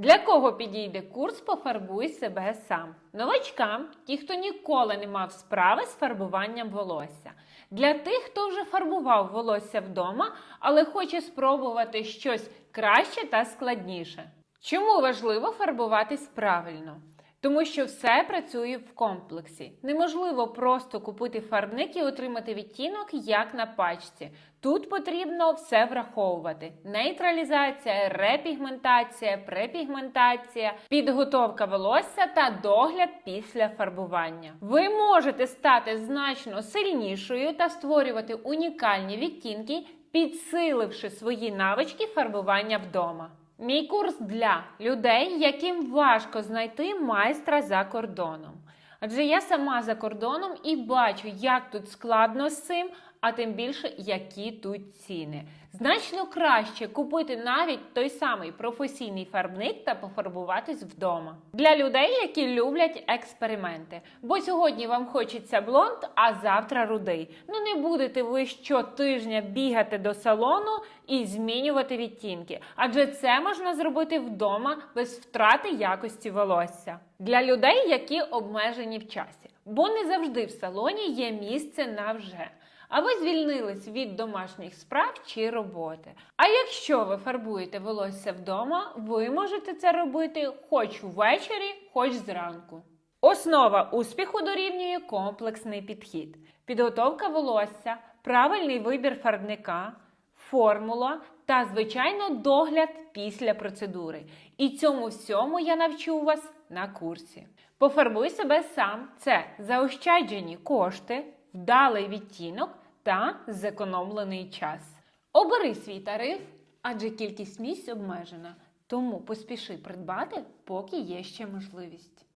Для кого підійде курс Пофарбуй себе сам? Новачкам, ті, хто ніколи не мав справи з фарбуванням волосся. Для тих, хто вже фарбував волосся вдома, але хоче спробувати щось краще та складніше. Чому важливо фарбуватись правильно? Тому що все працює в комплексі. Неможливо просто купити фарбник і отримати відтінок, як на пачці. Тут потрібно все враховувати: нейтралізація, репігментація, препігментація, підготовка волосся та догляд після фарбування. Ви можете стати значно сильнішою та створювати унікальні відтінки, підсиливши свої навички фарбування вдома. Мій курс для людей, яким важко знайти майстра за кордоном. Адже я сама за кордоном і бачу, як тут складно з цим, а тим більше, які тут ціни. Значно краще купити навіть той самий професійний фарбник та пофарбуватись вдома. Для людей, які люблять експерименти. Бо сьогодні вам хочеться блонд, а завтра рудий. Ну не будете ви щотижня бігати до салону і змінювати відтінки, адже це можна зробити вдома без втрати якості волосся. Для людей, які обмежені в часі, бо не завжди в салоні є місце на вже. А ви звільнились від домашніх справ чи роботи. А якщо ви фарбуєте волосся вдома, ви можете це робити хоч ввечері, хоч зранку. Основа успіху дорівнює комплексний підхід, підготовка волосся, правильний вибір фарбника, формула та, звичайно, догляд після процедури. І цьому всьому я навчу вас на курсі. Пофарбуй себе сам це заощаджені кошти, вдалий відтінок та зекономлений час. Обери свій тариф, адже кількість місць обмежена, тому поспіши придбати, поки є ще можливість.